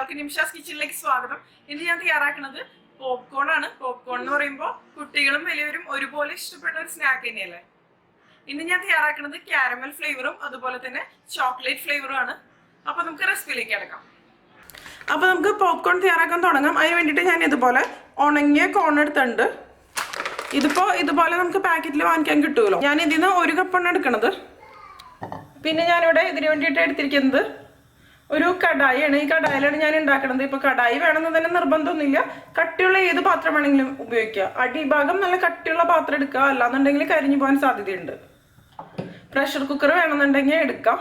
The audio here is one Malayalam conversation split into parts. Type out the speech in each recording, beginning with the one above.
എല്ലാവർക്കും നിമിഷാസ് കിച്ചണിലേക്ക് സ്വാഗതം. ഇന്ന് ഞാൻ തയ്യാറാക്കുന്നത് പോപ്കോൺ ആണ്. പോപ്കോൺ എന്ന് പറയുമ്പോൾ കുട്ടികളും വലിയവരും ഒരുപോലെ ഇഷ്ടപ്പെട്ട ഒരു സ്നാക്ക് തന്നെയല്ലേ? ഇന്ന് ഞാൻ തയ്യാറാക്കുന്നത് കാരമൽ ഫ്ലേവറും അതുപോലെ തന്നെ ചോക്ലേറ്റ് ഫ്ലേവറും ആണ്. അപ്പൊ നമുക്ക് റെസിപ്പിയിലേക്ക് കിടക്കാം. അപ്പൊ നമുക്ക് പോപ്കോൺ തയ്യാറാക്കാൻ തുടങ്ങാം. അതിന് വേണ്ടിയിട്ട് ഞാൻ ഇതുപോലെ ഉണങ്ങിയ കോൺ എടുത്തുണ്ട് ഇതിപ്പോ ഇതുപോലെ നമുക്ക് പാക്കറ്റിൽ വാങ്ങിക്കാൻ കിട്ടുമല്ലോ. ഞാൻ ഇതിൽ നിന്ന് ഒരു കപ്പാണ് എടുക്കണത്. പിന്നെ ഞാനിവിടെ ഇതിന് വേണ്ടിയിട്ട് എടുത്തിരിക്കുന്നത് ഒരു കടായിയാണ്. ഈ കടായിലാണ് ഞാൻ ഉണ്ടാക്കുന്നത് ഇപ്പൊ കടായി വേണമെന്ന് തന്നെ നിർബന്ധമൊന്നുമില്ല. കട്ടിയുള്ള ഏത് പാത്രം വേണമെങ്കിലും ഉപയോഗിക്കുക. അടിഭാഗം നല്ല കട്ടിയുള്ള പാത്രം എടുക്കുക. അല്ലാന്നുണ്ടെങ്കിൽ കരിഞ്ഞു പോകാൻ സാധ്യതയുണ്ട്. പ്രഷർ കുക്കർ വേണമെന്നുണ്ടെങ്കിൽ എടുക്കാം.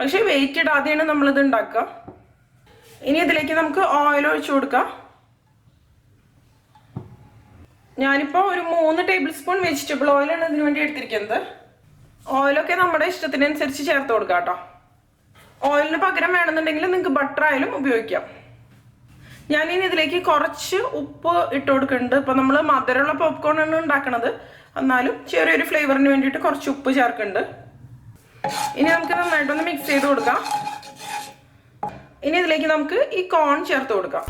പക്ഷെ വെയിറ്റ് ഇടാതെയാണ് നമ്മളിത് ഉണ്ടാക്കുക. ഇനി ഇതിലേക്ക് നമുക്ക് ഓയിൽ ഒഴിച്ചു കൊടുക്കാം. ഞാനിപ്പോൾ ഒരു മൂന്ന് ടേബിൾ സ്പൂൺ വെജിറ്റബിൾ ഓയിലാണ് ഇതിനു വേണ്ടി എടുത്തിരിക്കുന്നത്. ഓയിലൊക്കെ നമ്മുടെ ഇഷ്ടത്തിനനുസരിച്ച് ചേർത്ത് കൊടുക്കാം കേട്ടോ. ഓയിലിന് പകരം വേണമെന്നുണ്ടെങ്കിൽ നിങ്ങൾക്ക് ബട്ടർ ആയാലും ഉപയോഗിക്കാം. ഞാൻ ഇനി ഇതിലേക്ക് കുറച്ച് ഉപ്പ് ഇട്ട് കൊടുക്കുന്നുണ്ട്. ഇപ്പം നമ്മൾ മധുരമുള്ള പോപ്കോൺ ആണ് ഉണ്ടാക്കുന്നത് എന്നാലും ചെറിയൊരു ഫ്ലേവറിന് വേണ്ടിയിട്ട് കുറച്ച് ഉപ്പ് ചേർക്കുന്നുണ്ട്. ഇനി നമുക്ക് നന്നായിട്ടൊന്ന് മിക്സ് ചെയ്ത് കൊടുക്കാം. ഇനി ഇതിലേക്ക് നമുക്ക് ഈ കോൺ ചേർത്ത് കൊടുക്കാം.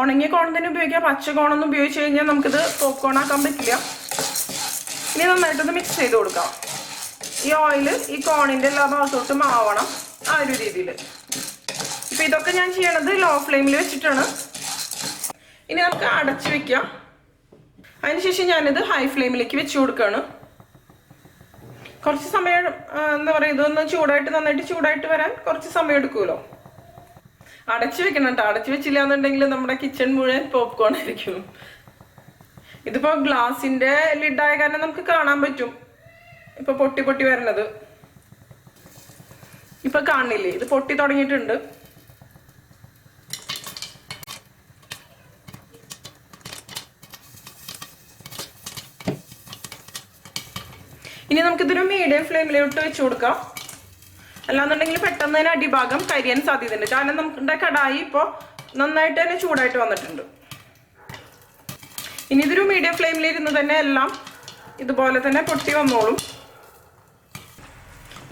ഉണങ്ങിയ കോൺ തന്നെ ഉപയോഗിക്കാം. പച്ച കോണൊന്നും ഉപയോഗിച്ച് കഴിഞ്ഞാൽ നമുക്കിത് പോപ്കോൺ ആക്കാൻ പറ്റില്ല. ഇനി നന്നായിട്ടൊന്ന് മിക്സ് ചെയ്ത് കൊടുക്കാം. ഈ ഓയിൽ ഈ കോണിന്റെ എല്ലാ ഭാഗത്തോട്ടും ആവണം ആ ഒരു രീതിയിൽ ഇപ്പൊ ഇതൊക്കെ ഞാൻ ചെയ്യണത് ലോ ഫ്ലെയിമിൽ വെച്ചിട്ടാണ്. ഇനി നമുക്ക് അടച്ചു വെക്കാം. അതിനുശേഷം ഞാനിത് ഹൈ ഫ്ലെയിമിലേക്ക് വെച്ച് കൊടുക്കുകയാണ് കുറച്ച് സമയം എന്താ പറയുക ഇതൊന്ന് ചൂടായിട്ട് നന്നായിട്ട് ചൂടായിട്ട് വരാൻ കുറച്ച് സമയം എടുക്കുമല്ലോ. അടച്ചു വെക്കണം കേട്ടോ അടച്ചു വെച്ചില്ല എന്നുണ്ടെങ്കിൽ നമ്മുടെ കിച്ചൺ മുഴുവൻ പോപ്കോൺ ആയിരിക്കും. ഇതിപ്പോ ഗ്ലാസിന്റെ ലിഡായ കാരണം നമുക്ക് കാണാൻ പറ്റും. ഇപ്പൊ പൊട്ടി പൊട്ടി വരണത്. ഇപ്പൊ കാണില്ലേ? ഇത് പൊട്ടി തുടങ്ങിയിട്ടുണ്ട്. ഇനി നമുക്കിതൊരു മീഡിയം ഫ്ലെയിമിലോട്ട് വെച്ച് കൊടുക്കാം. അല്ലാന്നുണ്ടെങ്കിൽ പെട്ടെന്ന് തന്നെ അടിഭാഗം കരിയാൻ സാധ്യതയുണ്ട്. കാരണം നമ്മുടെ കടായി ഇപ്പോൾ നന്നായിട്ട് തന്നെ ചൂടായിട്ട് വന്നിട്ടുണ്ട്. ഇനി ഇതൊരു മീഡിയം ഫ്ലെയിമിൽ ഇരുന്ന് തന്നെ എല്ലാം ഇതുപോലെ തന്നെ പൊട്ടി വന്നോളും.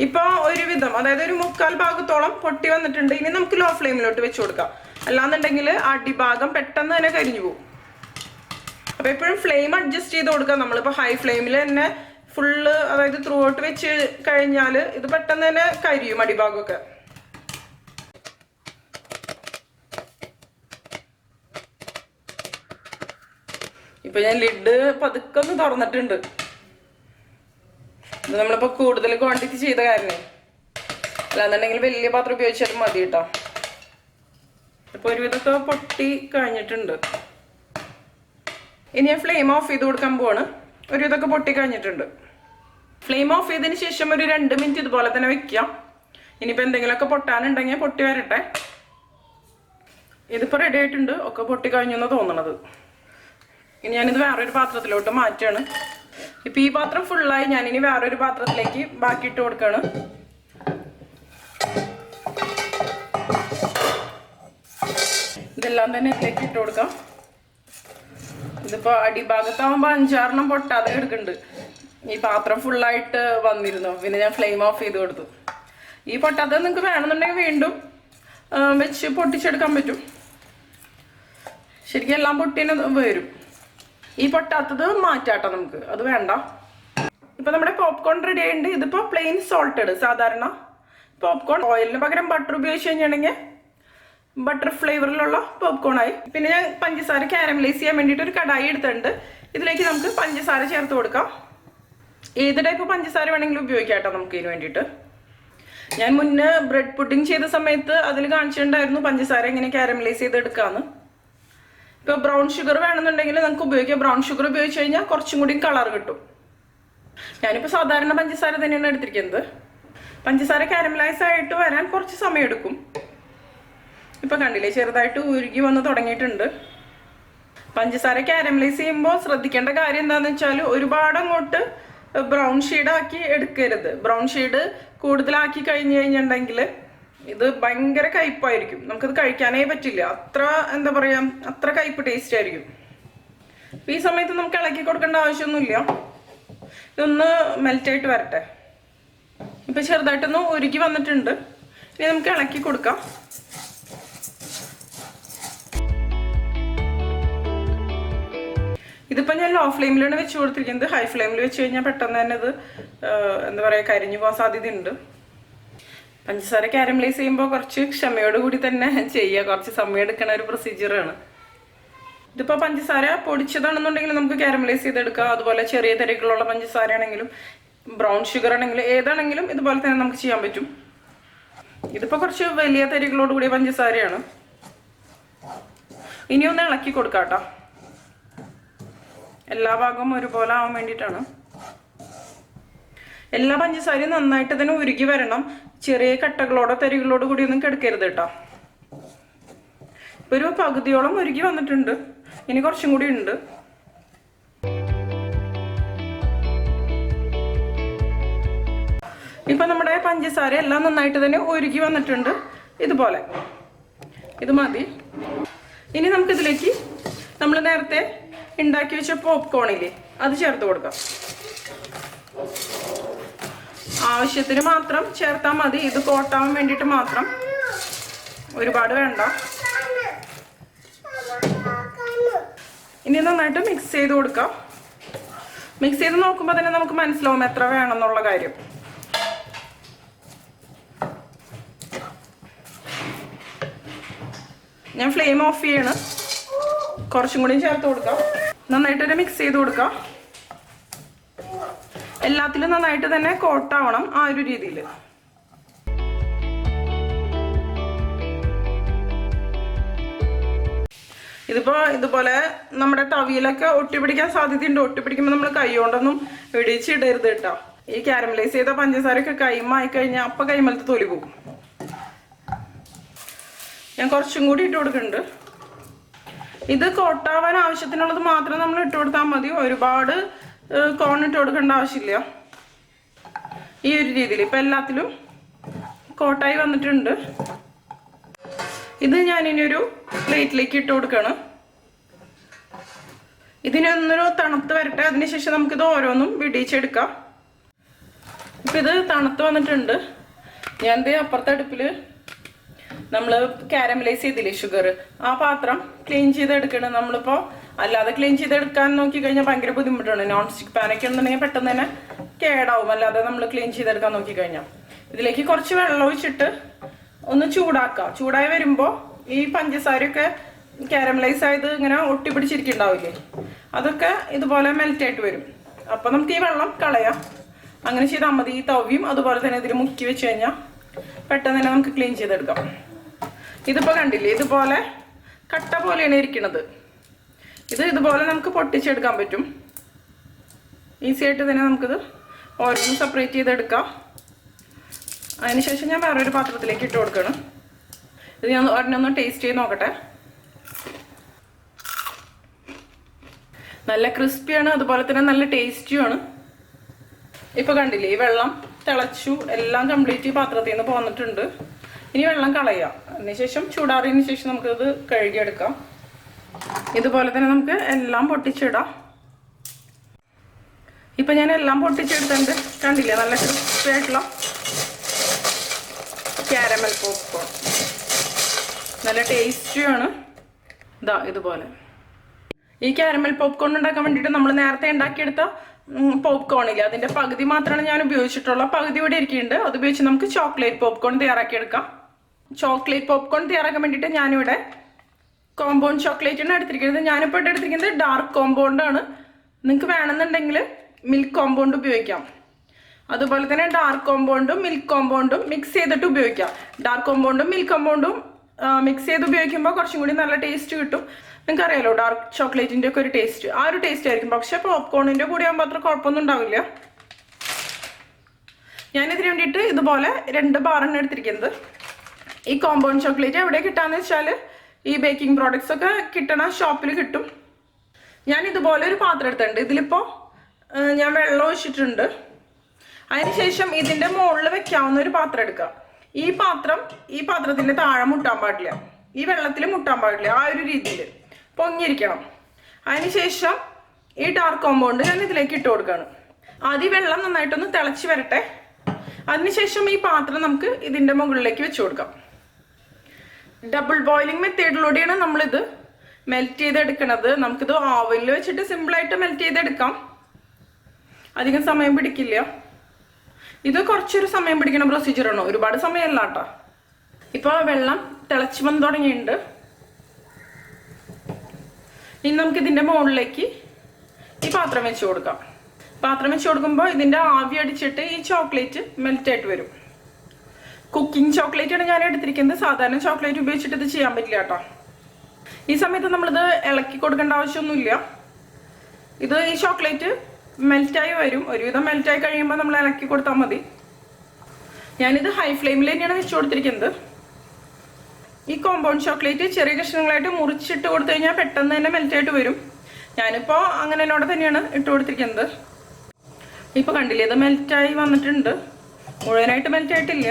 ഇപ്പോൾ ഒരുവിധം അതായത് ഒരു മുക്കാൽ ഭാഗത്തോളം പൊട്ടി വന്നിട്ടുണ്ട്. ഇനി നമുക്ക് ലോ ഫ്ലെയിമിലോട്ട് വെച്ച് കൊടുക്കാം. അല്ലാന്നുണ്ടെങ്കിൽ അടിഭാഗം പെട്ടെന്ന് തന്നെ കരിഞ്ഞു പോകും. അപ്പോൾ എപ്പോഴും ഫ്ലെയിം അഡ്ജസ്റ്റ് ചെയ്ത് കൊടുക്കാം നമ്മളിപ്പോൾ ഹൈ ഫ്ലെയിമിൽ തന്നെ ഫുള്ള് അതായത് ത്രൂ ഔട്ട് വെച്ച് കഴിഞ്ഞാൽ ഇത് പെട്ടെന്ന് തന്നെ കരിയും അടിഭാഗമൊക്കെ. ഇപ്പൊ ഞാൻ ലിഡ് പതുക്കെ ഒന്ന് തുറന്നിട്ടുണ്ട്. നമ്മളിപ്പോ കൂടുതൽ ക്വാണ്ടിറ്റി ചെയ്ത കാരണേ അല്ലാന്നുണ്ടെങ്കിൽ വലിയ പാത്രം ഉപയോഗിച്ചാലും മതി കേട്ടോ ഇപ്പൊ ഒരുവിധമൊക്കെ പൊട്ടി കഴിഞ്ഞിട്ടുണ്ട്. ഇനി ഞാൻ ഫ്ലെയിം ഓഫ് ചെയ്ത് കൊടുക്കാൻ പോവാണ്. ഒരുവിധമൊക്കെ പൊട്ടി കഴിഞ്ഞിട്ടുണ്ട്. ഫ്ലെയിം ഓഫ് ചെയ്തതിന് ശേഷം ഒരു രണ്ട് മിനിറ്റ് ഇതുപോലെ തന്നെ വെക്കാം. ഇനിയിപ്പോൾ എന്തെങ്കിലുമൊക്കെ പൊട്ടാനുണ്ടെങ്കിൽ പൊട്ടി വരട്ടെ. ഇതിപ്പോൾ റെഡി ആയിട്ടുണ്ട്. ഒക്കെ പൊട്ടി കഴിഞ്ഞു എന്ന് തോന്നണത്. ഇനി ഞാനിത് വേറൊരു പാത്രത്തിലോട്ട് മാറ്റുകയാണ് ഇപ്പം ഈ പാത്രം ഫുള്ളായി ഞാനിനി വേറൊരു പാത്രത്തിലേക്ക് ബാക്കി ഇട്ട് കൊടുക്കുകയാണ് ഇതെല്ലാം തന്നെ ഇതിലേക്ക് ഇട്ട് കൊടുക്കാം. ഇതിപ്പോൾ അടിഭാഗത്താവുമ്പോൾ അഞ്ചാറെണ്ണം പൊട്ടാതെ എടുക്കുന്നുണ്ട് ഈ പാത്രം ഫുള്ളായിട്ട് വന്നിരുന്നു. പിന്നെ ഞാൻ ഫ്ലെയിം ഓഫ് ചെയ്ത് കൊടുത്തു. ഈ പൊട്ടാത്തത് നിങ്ങൾക്ക് വേണമെന്നുണ്ടെങ്കിൽ വീണ്ടും വെച്ച് പൊട്ടിച്ചെടുക്കാൻ പറ്റും. ശരിക്കും എല്ലാം പൊട്ടിന് വരും. ഈ പൊട്ടാത്തത് മാറ്റാട്ടോ നമുക്ക്. അത് വേണ്ട. ഇപ്പൊ നമ്മുടെ പോപ്കോൺ റെഡി ആയിട്ടുണ്ട്. ഇതിപ്പോ പ്ലെയിൻ സോൾട്ടഡ് സാധാരണ പോപ്കോൺ ഓയിലിന് പകരം ബട്ടർ ഉപയോഗിച്ച് കഴിഞ്ഞാണെങ്കിൽ ബട്ടർ ഫ്ലേവറിലുള്ള പോപ്കോൺ ആയി. പിന്നെ ഞാൻ പഞ്ചസാര കാരമലൈസ് ചെയ്യാൻ വേണ്ടിയിട്ട് ഒരു കടായി എടുത്തിട്ടുണ്ട്. ഇതിലേക്ക് നമുക്ക് പഞ്ചസാര ചേർത്ത് കൊടുക്കാം. ഏത് ടൈപ്പ് പഞ്ചസാര വേണമെങ്കിലും ഉപയോഗിക്കാം നമുക്ക് ഇതിന് വേണ്ടിയിട്ട്. ഞാൻ മുന്നേ ബ്രെഡ് പുഡിംഗ് ചെയ്ത സമയത്ത് അതിൽ കാണിച്ചിട്ടുണ്ടായിരുന്നു പഞ്ചസാര എങ്ങനെ കാരമലൈസ് ചെയ്ത് എടുക്കാന്ന് ഇപ്പോൾ ബ്രൗൺ ഷുഗർ വേണമെന്നുണ്ടെങ്കിൽ നമുക്ക് ഉപയോഗിക്കാം. ബ്രൗൺ ഷുഗർ ഉപയോഗിച്ച് കഴിഞ്ഞാൽ കുറച്ചും കൂടി കളർ കിട്ടും. ഞാനിപ്പോൾ സാധാരണ പഞ്ചസാര തന്നെയാണ് എടുത്തിരിക്കുന്നത്. പഞ്ചസാര കാരമലൈസ് ആയിട്ട് വരാൻ കുറച്ച് സമയം എടുക്കും. ഇപ്പൊ കണ്ടില്ലേ ചെറുതായിട്ട് ഉരുകി വന്ന് തുടങ്ങിയിട്ടുണ്ട്. പഞ്ചസാര കാരമലൈസ് ചെയ്യുമ്പോൾ ശ്രദ്ധിക്കേണ്ട കാര്യം എന്താണെന്ന് വെച്ചാൽ ഒരുപാട് അങ്ങോട്ട് ബ്രൗൺ ആക്കി എടുക്കരുത്. ബ്രൗൺ ഷെയ്ഡ് കൂടുതലാക്കി കഴിഞ്ഞ് കഴിഞ്ഞിട്ടുണ്ടെങ്കിൽ ഇത് ഭയങ്കര കയ്പായിരിക്കും. നമുക്കത് കഴിക്കാനേ പറ്റില്ല. അത്ര എന്താ പറയാ അത്ര കയ്പ് ടേസ്റ്റ് ആയിരിക്കും. അപ്പൊ ഈ സമയത്ത് നമുക്ക് ഇളക്കി കൊടുക്കേണ്ട ആവശ്യമൊന്നുമില്ല. ഇതൊന്ന് മെൽറ്റായിട്ട് വരട്ടെ. ഇപ്പൊ ചെറുതായിട്ടൊന്ന് ഒരുക്കി വന്നിട്ടുണ്ട്. ഇനി നമുക്ക് ഇളക്കി കൊടുക്കാം. ഇതിപ്പോ ഞാൻ ലോ ഫ്ലെയിമിലാണ് വെച്ച് കൊടുത്തിരിക്കുന്നത്. ഹൈ ഫ്ലെയിമിൽ വെച്ച് കഴിഞ്ഞാൽ പെട്ടെന്ന് തന്നെ ഇത് എന്താ പറയാ കരിഞ്ഞു പോകാൻ സാധ്യതയുണ്ട്. പഞ്ചസാര കാരമലൈസ് ചെയ്യുമ്പോൾ കുറച്ച് ക്ഷമയോട് കൂടി തന്നെ ചെയ്യുക കുറച്ച് സമയം എടുക്കുന്ന ഒരു പ്രൊസീജിയറാണ് ഇതിപ്പോൾ പഞ്ചസാര പൊടിച്ചതാണെന്നുണ്ടെങ്കിൽ നമുക്ക് കാരമലൈസ് ചെയ്തെടുക്കാം. അതുപോലെ ചെറിയ തരികളുള്ള പഞ്ചസാര ആണെങ്കിലും ബ്രൗൺ ഷുഗർ ആണെങ്കിലും ഏതാണെങ്കിലും ഇതുപോലെ തന്നെ നമുക്ക് ചെയ്യാൻ പറ്റും. ഇതിപ്പോൾ കുറച്ച് വലിയ തരികളോട് കൂടിയ പഞ്ചസാരയാണ്. ഇനി ഒന്ന് ഇളക്കി കൊടുക്കാം കേട്ടോ. എല്ലാ ഭാഗവും ഒരുപോലെ ആവാൻ വേണ്ടിയിട്ടാണ്. എല്ലാ പഞ്ചസാരയും നന്നായിട്ട് തന്നെ ഉരുകി വരണം. ചെറിയ കട്ടകളോടോ തരികളോടോ കൂടി ഒന്നും കിടക്കരുത് കേട്ടോ. ഒരു പകുതിയോളം ഒരുക്കി വന്നിട്ടുണ്ട്. ഇനി കുറച്ചും കൂടി ഉണ്ട്. ഇപ്പൊ നമ്മുടെ പഞ്ചസാര എല്ലാം നന്നായിട്ട് തന്നെ ഒരുക്കി വന്നിട്ടുണ്ട്. ഇതുപോലെ. ഇത് മതി. ഇനി നമുക്കിതിലേക്ക് നമ്മൾ നേരത്തെ ഉണ്ടാക്കി വെച്ച പോപ്കോണില്ലേ അത് ചേർത്ത് കൊടുക്കാം. ആവശ്യത്തിന് മാത്രം ചേർത്താൽ മതി. ഇത് കോട്ടാൻ വേണ്ടിയിട്ട് മാത്രം. ഒരുപാട് വേണ്ട. ഇനി നന്നായിട്ട് മിക്സ് ചെയ്ത് കൊടുക്കാം. മിക്സ് ചെയ്ത് നോക്കുമ്പോൾ തന്നെ നമുക്ക് മനസ്സിലാവും എത്ര വേണം എന്നുള്ള കാര്യം. ഞാൻ ഫ്ലെയിം ഓഫ് ചെയ്യണം. കുറച്ചും കൂടി ചേർത്ത് കൊടുക്കാം. നന്നായിട്ടൊരു മിക്സ് ചെയ്ത് കൊടുക്കാം. എല്ലാത്തിലും നന്നായിട്ട് തന്നെ കോട്ടാവണം ആ ഒരു രീതിയിൽ ഇതിപ്പോ ഇതുപോലെ നമ്മുടെ തവിയിലൊക്കെ ഒട്ടിപ്പിടിക്കാൻ സാധ്യതയുണ്ട്. ഒട്ടിപ്പിടിക്കുമ്പോൾ നമ്മൾ കൈ കൊണ്ടൊന്നും ഇടിച്ചിടരുത് കേട്ടോ. ഈ കാരമലൈസ് ചെയ്ത പഞ്ചസാരയൊക്കെ കൈമായി കഴിഞ്ഞാൽ അപ്പൊ കൈമലത്ത് തൊലി പോകും. ഞാൻ കുറച്ചും കൂടി ഇട്ട് കൊടുക്കുന്നുണ്ട്. ഇത് കോട്ടാവാൻ ആവശ്യത്തിനുള്ളത് മാത്രം നമ്മൾ ഇട്ട് കൊടുത്താൽ മതി. ഒരുപാട് ഇട്ട് കൊടുക്കേണ്ട ആവശ്യമില്ല. ഈ ഒരു രീതിയിൽ. ഇപ്പം എല്ലാത്തിലും കോട്ടായി വന്നിട്ടുണ്ട്. ഇത് ഞാനിനി ഒരു പ്ലേറ്റിലേക്ക് ഇട്ട് കൊടുക്കുകയാണ് ഇതിനൊന്നൊരു തണുത്ത് വരട്ടെ. അതിനുശേഷം നമുക്കിത് ഓരോന്നും വിടിയിച്ചെടുക്കാം. ഇപ്പം ഇത് തണുത്ത് വന്നിട്ടുണ്ട്. ഞാൻ ദേ അപ്പുറത്തെ അടുപ്പിൽ നമ്മൾ കാരമലൈസ് ചെയ്തില്ലേ ഷുഗർ ആ പാത്രം ക്ലീൻ ചെയ്തെടുക്കണം. നമ്മളിപ്പോൾ അല്ലാതെ ക്ലീൻ ചെയ്തെടുക്കാൻ നോക്കി കഴിഞ്ഞാൽ ഭയങ്കര ബുദ്ധിമുട്ടാണ്. നോൺ സ്റ്റിക്ക് പാനൊക്കെ ഉണ്ടെന്നുണ്ടെങ്കിൽ പെട്ടെന്ന് തന്നെ കേടാവും. അല്ലാതെ നമ്മൾ ക്ലീൻ ചെയ്തെടുക്കാൻ നോക്കി കഴിഞ്ഞാൽ ഇതിലേക്ക് കുറച്ച് വെള്ളം ഒഴിച്ചിട്ട് ഒന്ന് ചൂടാക്കുക ചൂടായി വരുമ്പോൾ ഈ പഞ്ചസാരയൊക്കെ കാരമലൈസ് ആയത് ഇങ്ങനെ ഒട്ടിപ്പിടിച്ചിരിക്കുന്നുണ്ടാവില്ലേ? അതൊക്കെ ഇതുപോലെ മെൽറ്റായിട്ട് വരും. അപ്പം നമുക്ക് ഈ വെള്ളം കളയാം. അങ്ങനെ ചെയ്താൽ മതി. ഈ തവ്യം അതുപോലെ തന്നെ ഇതിൽ മുക്കി വെച്ച് കഴിഞ്ഞാൽ പെട്ടെന്ന് തന്നെ നമുക്ക് ക്ലീൻ ചെയ്തെടുക്കാം. ഇതിപ്പോൾ കണ്ടില്ലേ? ഇതുപോലെ കട്ട പോലെയാണ് ഇരിക്കുന്നത് ഇത് ഇതുപോലെ നമുക്ക് പൊട്ടിച്ചെടുക്കാൻ പറ്റും. ഈസി ആയിട്ട് തന്നെ നമുക്കിത് ഓരോന്നും സെപ്പറേറ്റ് ചെയ്തെടുക്കാം. അതിനുശേഷം ഞാൻ വേറൊരു പാത്രത്തിലേക്ക് ഇട്ട് കൊടുക്കണം ഇത് ഞാൻ ഒരെണ്ണൊന്ന് ടേസ്റ്റ് ചെയ്ത് നോക്കട്ടെ. നല്ല ക്രിസ്പിയാണ് അതുപോലെ തന്നെ നല്ല ടേസ്റ്റിയുമാണ് ഇപ്പൊ കണ്ടില്ലേ ഈ വെള്ളം തിളച്ചു എല്ലാം കംപ്ലീറ്റ് ഈ പാത്രത്തിൽ നിന്ന് പോന്നിട്ടുണ്ട്. ഇനി വെള്ളം കളയാം അതിനുശേഷം ചൂടാറിയതിന് ശേഷം നമുക്കിത് കഴുകിയെടുക്കാം. ഇതുപോലെ തന്നെ നമുക്ക് എല്ലാം പൊട്ടിച്ചിടാം. ഇപ്പൊ ഞാൻ എല്ലാം പൊട്ടിച്ചെടുത്തുണ്ട് കണ്ടില്ലേ? നല്ല ക്രിസ്പി ആയിട്ടുള്ള ക്യാരമൽ പോപ്കോൺ നല്ല ടേസ്റ്റിയാണ് ഇതാ ഇതുപോലെ. ഈ ക്യാരമൽ പോപ്കോൺ ഉണ്ടാക്കാൻ വേണ്ടിയിട്ട് നമ്മൾ നേരത്തെ ഉണ്ടാക്കിയെടുത്ത പോപ്കോൺ ഇല്ല? അതിന്റെ പകുതി മാത്രമാണ് ഞാൻ ഉപയോഗിച്ചിട്ടുള്ള. പകുതി ഇവിടെ ഇരിക്കുന്നുണ്ട്. അത് ഉപയോഗിച്ച് നമുക്ക് ചോക്ലേറ്റ് പോപ്കോൺ തയ്യാറാക്കിയെടുക്കാം. ചോക്ലേറ്റ് പോപ്കോൺ തയ്യാറാക്കാൻ വേണ്ടിയിട്ട് ഞാനിവിടെ കോമ്പൗണ്ട് ചോക്ലേറ്റ് ആണ് എടുത്തിരിക്കുന്നത്. ഞാനിപ്പോൾ എടുത്തിരിക്കുന്നത് ഡാർക്ക് കോമ്പൗണ്ട് ആണ്. നിങ്ങൾക്ക് വേണമെന്നുണ്ടെങ്കിൽ മിൽക്ക് കോമ്പൗണ്ട് ഉപയോഗിക്കാം. അതുപോലെ തന്നെ ഡാർക്ക് കോമ്പൗണ്ടും മിൽക്ക് കോമ്പൗണ്ടും മിക്സ് ചെയ്തിട്ട് ഉപയോഗിക്കാം. ഡാർക്ക് കോമ്പൗണ്ടും മിൽക്ക് കോമ്പൗണ്ടും മിക്സ് ചെയ്ത് ഉപയോഗിക്കുമ്പോൾ കുറച്ചും കൂടി നല്ല ടേസ്റ്റ് കിട്ടും. നിങ്ങൾക്ക് അറിയാലോ ഡാർക്ക് ചോക്ലേറ്റിന്റെ ഒക്കെ ഒരു ടേസ്റ്റ് ആ ഒരു ടേസ്റ്റ് ആയിരിക്കും. പക്ഷെ പോപ്കോണിന്റെ കൂടെ ആകുമ്പോൾ അത്ര കുഴപ്പമൊന്നും ഉണ്ടാവില്ല. ഞാനിതിന് വേണ്ടിയിട്ട് ഇതുപോലെ രണ്ട് ബാറാണ് എടുത്തിരിക്കുന്നത്. ഈ കോമ്പൗണ്ട് ചോക്ലേറ്റ് എവിടെ കിട്ടാന്ന് വെച്ചാൽ ഈ ബേക്കിംഗ് പ്രോഡക്ട്സ് ഒക്കെ കിട്ടണ ഷോപ്പിൽ കിട്ടും. ഞാൻ ഇതുപോലെ ഒരു പാത്രം എടുത്തിട്ടുണ്ട്. ഇതിലിപ്പോൾ ഞാൻ വെള്ളം ഒഴിച്ചിട്ടുണ്ട്. അതിനുശേഷം ഇതിന്റെ മുകളിൽ വെക്കാവുന്ന ഒരു പാത്രം എടുക്കുക. ഈ പാത്രം ഈ പാത്രത്തിന്റെ താഴെ മുട്ടാൻ പാടില്ല. ഈ വെള്ളത്തിൽ മുട്ടാൻ പാടില്ല. ആ ഒരു രീതിയിൽ പൊങ്ങിയിരിക്കണം. അതിനുശേഷം ഈ ഡാർക്ക് കോമ്പൗണ്ട് ഞാൻ ഇതിലേക്ക് ഇട്ട് കൊടുക്കുകയാണ്. ആദ്യം വെള്ളം നന്നായിട്ടൊന്ന് തിളച്ച് വരട്ടെ. അതിനുശേഷം ഈ പാത്രം നമുക്ക് ഇതിന്റെ മുകളിലേക്ക് വെച്ച് കൊടുക്കാം. ഡബിൾ ബോയിലിംഗ് മെത്തേഡിലൂടെയാണ് നമ്മളിത് മെൽറ്റ് ചെയ്തെടുക്കണത്. നമുക്കിത് ഓവനിൽ വെച്ചിട്ട് സിമ്പിളായിട്ട് മെൽറ്റ് ചെയ്തെടുക്കാം. അധികം സമയം പിടിക്കില്ല. ഇത് കുറച്ചൊരു സമയം പിടിക്കുന്ന പ്രൊസീജിയറാണ് ഒരുപാട് സമയമല്ല കേട്ടോ ഇപ്പോൾ വെള്ളം തിളച്ച് വന്ന് തുടങ്ങിയിട്ടുണ്ട്. ഇനി നമുക്ക് ഇതിന്റെ മുകളിലേക്ക് ഈ പാത്രം വെച്ച് കൊടുക്കാം. പാത്രം വെച്ച് കൊടുക്കുമ്പോൾ ഇതിന്റെ ആവി അടിച്ചിട്ട് ഈ ചോക്ലേറ്റ് മെൽറ്റ് ആയിട്ട് വരും. കുക്കിംഗ് ചോക്ലേറ്റ് ആണ് ഞാൻ എടുത്തിരിക്കുന്നത് സാധാരണ ചോക്ലേറ്റ് ഉപയോഗിച്ചിട്ട് ഇത് ചെയ്യാൻ പറ്റില്ല കേട്ടോ. ഈ സമയത്ത് നമ്മളിത് ഇളക്കി കൊടുക്കേണ്ട ആവശ്യമൊന്നുമില്ല. ഇത് ഈ ചോക്ലേറ്റ് മെൽറ്റായി വരും. ഒരുവിധം മെൽറ്റായി കഴിയുമ്പോൾ നമ്മൾ ഇളക്കി കൊടുത്താൽ മതി. ഞാനിത് ഹൈ ഫ്ലെയിമിൽ തന്നെയാണ് വെച്ച് കൊടുത്തിരിക്കുന്നത്. ഈ കോമ്പൗണ്ട് ചോക്ലേറ്റ് ചെറിയ കഷ്ണങ്ങളായിട്ട് മുറിച്ചിട്ട് കൊടുത്തു കഴിഞ്ഞാൽ പെട്ടെന്ന് തന്നെ മെൽറ്റായിട്ട് വരും. ഞാനിപ്പോൾ അങ്ങനെ എന്നോട് തന്നെയാണ് ഇട്ട് കൊടുത്തിരിക്കുന്നത്. ഇപ്പോൾ കണ്ടില്ലേ ഇത് മെൽറ്റായി വന്നിട്ടുണ്ട്. മുഴുവനായിട്ട് മെൽറ്റ് ആയിട്ടില്ല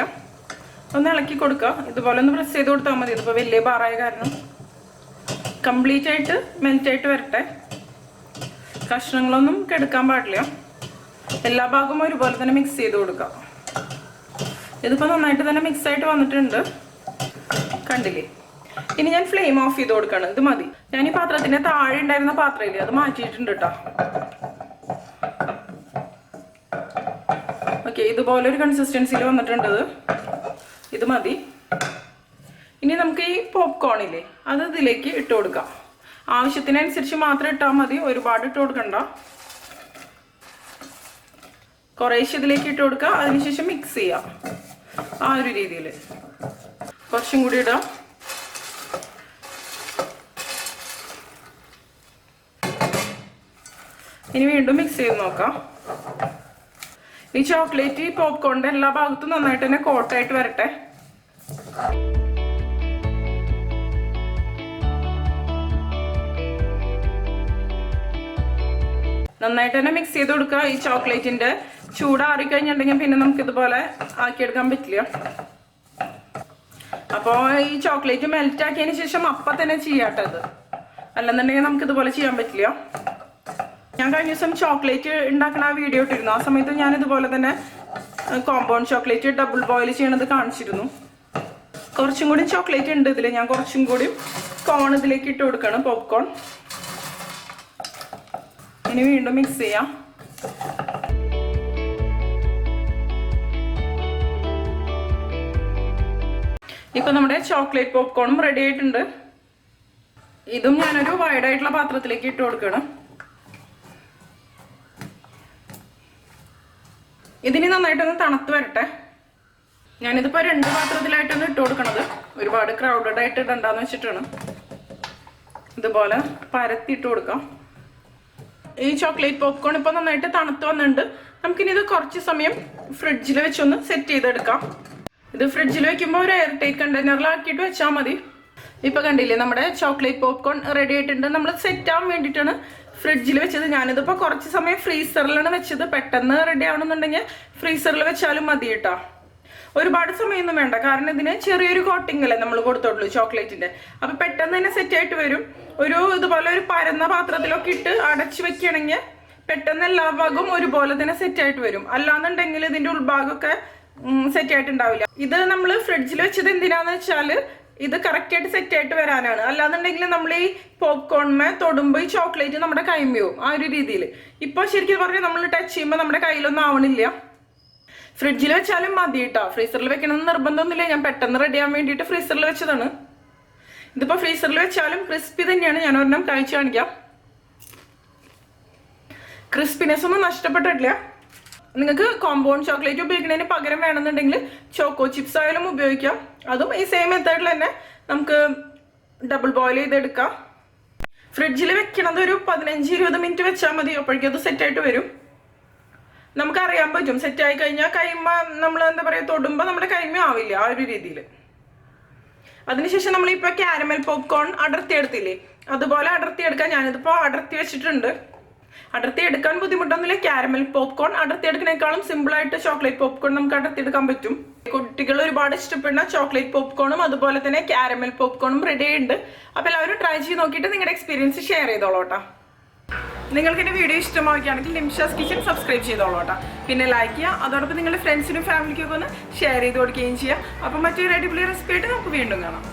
ഒന്ന് ഇളക്കി കൊടുക്കുക. ഇതുപോലെ ഒന്ന് പ്രസ് ചെയ്ത് കൊടുത്താൽ മതി. ഇതിപ്പോൾ വലിയ ബാറായ കാരണം. കംപ്ലീറ്റ് ആയിട്ട് മെൽറ്റ് ആയിട്ട് വരട്ടെ. കഷ്ണങ്ങളൊന്നും കെടുക്കാൻ പാടില്ല. എല്ലാ ഭാഗവും ഒരുപോലെ തന്നെ മിക്സ് ചെയ്ത് കൊടുക്കുക. ഇതിപ്പോൾ നന്നായിട്ട് തന്നെ മിക്സ് ആയിട്ട് വന്നിട്ടുണ്ട്. കണ്ടില്ലേ? ഇനി ഞാൻ ഫ്ലെയിം ഓഫ് ചെയ്ത് കൊടുക്കുകയാണ് ഇത് മതി. ഞാൻ ഈ പാത്രത്തിന്റെ താഴെ ഉണ്ടായിരുന്ന പാത്രമില്ലേ അത് മാറ്റിയിട്ടുണ്ട് കേട്ടോ ഓക്കെ ഇതുപോലെ ഒരു കൺസിസ്റ്റൻസിയിൽ വന്നിട്ടുണ്ട് ഇത്. മതി. ഇനി നമുക്ക് ഈ പോപ്കോണില്ലേ അത് ഇതിലേക്ക് ഇട്ട് കൊടുക്കാം. ആവശ്യത്തിനനുസരിച്ച് മാത്രം ഇട്ടാൽ മതി ഒരുപാട് ഇട്ട് കൊടുക്കണ്ട. കുറേശ്ശെ ഇതിലേക്ക് ഇട്ട് കൊടുക്കുക അതിനുശേഷം മിക്സ് ചെയ്യാം. ആ ഒരു രീതിയിൽ കുറച്ചും കൂടി ഇടാം. ഇനി വീണ്ടും മിക്സ് ചെയ്ത് നോക്കാം. ഈ ചോക്ലേറ്റ് ഈ പോപ്കോണിന്റെ എല്ലാ ഭാഗത്തും നന്നായിട്ട് തന്നെ കോട്ടായിട്ട് വരട്ടെ. നന്നായിട്ട് തന്നെ മിക്സ് ചെയ്ത് കൊടുക്കുക ഈ ചോക്ലേറ്റിന്റെ. ചൂടാറി കഴിഞ്ഞിട്ടുണ്ടെങ്കിൽ പിന്നെ നമുക്ക് ഇതുപോലെ ആക്കിയെടുക്കാൻ പറ്റില്ല. അപ്പോൾ ഈ ചോക്ലേറ്റ് മെൽറ്റ് ആക്കിയതിന് ശേഷം അപ്പം തന്നെ ചെയ്യാട്ടത് അല്ലെന്നുണ്ടെങ്കിൽ നമുക്ക് ഇതുപോലെ ചെയ്യാൻ പറ്റില്ല. ഞാൻ കഴിഞ്ഞ ദിവസം ചോക്ലേറ്റ് ഉണ്ടാക്കുന്ന ആ വീഡിയോ ഇട്ടിരുന്നു. ആ സമയത്ത് ഞാൻ ഇതുപോലെ തന്നെ കോമ്പൗണ്ട് ചോക്ലേറ്റ് ഡബിൾ ബോയിൽ ചെയ്യണത് കാണിച്ചിരുന്നു. കുറച്ചും കൂടി ചോക്ലേറ്റ് ഉണ്ട് ഇതിൽ ഞാൻ കുറച്ചും കൂടി കോൺ ഇതിലേക്ക് ഇട്ട് കൊടുക്കണം പോപ്കോൺ ഇനി വീണ്ടും മിക്സ് ചെയ്യാം. ഇപ്പൊ നമ്മുടെ ചോക്ലേറ്റ് പോപ്കോണും റെഡി ആയിട്ടുണ്ട്. ഇതും ഞാനൊരു വൈഡായിട്ടുള്ള പാത്രത്തിലേക്ക് ഇട്ട് കൊടുക്കണം. ഇതിന് നന്നായിട്ടൊന്ന് തണുത്ത് വരട്ടെ. ഞാനിതിപ്പോ രണ്ട് പാത്രത്തിലായിട്ടാണ് ഇട്ട് കൊടുക്കണത്. ഒരുപാട് ക്രൗഡഡ് ആയിട്ട് ഇടണ്ടെന്ന് വെച്ചിട്ടാണ്. ഇതുപോലെ പരത്തി ഇട്ട് കൊടുക്കാം. ഈ ചോക്ലേറ്റ് പോപ്കോൺ ഇപ്പോൾ നന്നായിട്ട് തണുത്ത് വന്നിട്ടുണ്ട്. നമുക്കിനി ഇത് കുറച്ച് സമയം ഫ്രിഡ്ജിൽ വെച്ചൊന്ന് സെറ്റ് ചെയ്തെടുക്കാം. ഇത് ഫ്രിഡ്ജിൽ വെക്കുമ്പോൾ ഒരു എയർ ടൈറ്റ് കണ്ടെയ്നറിലാക്കിയിട്ട് വെച്ചാൽ മതി. ഇപ്പൊ കണ്ടില്ലേ നമ്മുടെ ചോക്ലേറ്റ് പോപ്കോൺ റെഡി ആയിട്ടുണ്ട്. നമ്മൾ സെറ്റ് ആവാൻ വേണ്ടിയിട്ടാണ് ഫ്രിഡ്ജിൽ വെച്ചത് ഞാനിതിപ്പോൾ കുറച്ച് സമയം ഫ്രീസറിലാണ് വെച്ചത്. പെട്ടെന്ന് റെഡി ആവണമെന്നുണ്ടെങ്കിൽ ഫ്രീസറിൽ വെച്ചാലും മതി കേട്ടോ. ഒരുപാട് സമയമൊന്നും വേണ്ട. കാരണം ഇതിന് ചെറിയൊരു കോട്ടിംഗ് അല്ലേ നമ്മൾ കൊടുത്തോളൂ ചോക്ലേറ്റിന്റെ. അപ്പൊ പെട്ടെന്ന് തന്നെ സെറ്റ് ആയിട്ട് വരും. ഒരു ഇതുപോലെ ഒരു പരന്ന പാത്രത്തിലൊക്കെ ഇട്ട് അടച്ചു വെക്കുകയാണെങ്കിൽ പെട്ടെന്ന് എല്ലാ ഭാഗവും ഒരുപോലെ തന്നെ സെറ്റ് ആയിട്ട് വരും. അല്ലാന്നുണ്ടെങ്കിൽ ഇതിന്റെ ഉൾഭാഗമൊക്കെ സെറ്റ് ആയിട്ടുണ്ടാവില്ല. ഇത് നമ്മൾ ഫ്രിഡ്ജിൽ വെച്ചത് എന്തിനാന്ന് വെച്ചാൽ ഇത് കറക്റ്റ് ആയിട്ട് സെറ്റ് ആയിട്ട് വരാനാണ്. അല്ലാന്നുണ്ടെങ്കിൽ നമ്മൾ ഈ പോപ്കോൺമേ തൊടുമ്പോൾ ഈ ചോക്ലേറ്റ് നമ്മുടെ കൈമയും ആ ഒരു രീതിയിൽ ഇപ്പൊ ശരിക്കും പറഞ്ഞാൽ നമ്മൾ ടച്ച് ചെയ്യുമ്പോൾ നമ്മുടെ കയ്യിലൊന്നും ആവണില്ല. ഫ്രിഡ്ജിൽ വെച്ചാലും മതി കേട്ടോ ഫ്രീസറിൽ വെക്കണമെന്ന് നിർബന്ധമൊന്നുമില്ല. ഞാൻ പെട്ടെന്ന് റെഡി ആവാൻ വേണ്ടിയിട്ട് ഫ്രീസറിൽ വെച്ചതാണ്. ഇതിപ്പോ ഫ്രീസറിൽ വെച്ചാലും ക്രിസ്പി തന്നെയാണ്. ഞാൻ ഒരെണ്ണം കഴിച്ചു കാണിക്കാം. ക്രിസ്പിനെസ് ഒന്നും നഷ്ടപ്പെട്ടിട്ടില്ല. നിങ്ങൾക്ക് കോമ്പൗണ്ട് ചോക്ലേറ്റ് ഉപയോഗിക്കുന്നതിന് പകരം വേണമെന്നുണ്ടെങ്കിൽ ചോക്കോ ചിപ്സ് ആയാലും ഉപയോഗിക്കാം. അതും ഈ സെയിം മെത്തേഡിൽ തന്നെ നമുക്ക് ഡബിൾ ബോയിൽ ചെയ്തെടുക്കാം. ഫ്രിഡ്ജിൽ വെക്കണത് ഒരു പതിനഞ്ച് ഇരുപത് മിനിറ്റ് വെച്ചാൽ മതി. അപ്പോഴേക്കും അത് സെറ്റായിട്ട് വരും. നമുക്ക് അറിയാൻ പറ്റും. സെറ്റ് ആയി കഴിഞ്ഞാൽ കൈമ നമ്മൾ എന്താ പറയുക തൊടുമ്പോൾ നമ്മുടെ കൈമ ആവില്ല ആ ഒരു രീതിയിൽ അതിനുശേഷം നമ്മളിപ്പോൾ ക്യാരമൽ പോപ്കോൺ അടർത്തി എടുത്തില്ലേ അതുപോലെ അടർത്തി എടുക്കാൻ ഞാനിതിപ്പോൾ അടർത്തി വെച്ചിട്ടുണ്ട്. അടർത്തി എടുക്കാൻ ബുദ്ധിമുട്ടൊന്നുമില്ല. കാരമൽ പോപ്കോൺ അടർത്തി എടുക്കുന്നേക്കാളും സിമ്പിൾ ആയിട്ട് ചോക്ലേറ്റ് പോപ്കോൺ നമുക്ക് അടർത്തി എടുക്കാൻ പറ്റും. കുട്ടികൾ ഒരുപാട് ഇഷ്ടപ്പെടുന്ന ചോക്ലേറ്റ് പോപ്കോണും അതുപോലെ തന്നെ കാരമൽ പോപ്കോണും റെഡി ഉണ്ട് അപ്പൊ എല്ലാവരും ട്രൈ ചെയ്ത് നോക്കിയിട്ട് നിങ്ങളുടെ എക്സ്പീരിയൻസ് ഷെയർ ചെയ്തോളൂ കേട്ടോ. നിങ്ങൾക്ക് എന്റെ വീഡിയോ ഇഷ്ടമാവുകയാണെങ്കിൽ നിമിഷാസ് കിച്ചൺ സബ്സ്ക്രൈബ് ചെയ്തോളൂ കേട്ടോ. പിന്നെ ലൈക്ക് ചെയ്യുക. അതോടൊപ്പം നിങ്ങളുടെ ഫ്രണ്ട്സിനും ഫാമിലിക്കൊക്കെ ഒന്ന് ഷെയർ ചെയ്ത് കൊടുക്കുകയും ചെയ്യുക. അപ്പോൾ മറ്റൊരു അടിപൊളി റെസിപ്പി ആയിട്ട് നമുക്ക് വീണ്ടും കാണാം.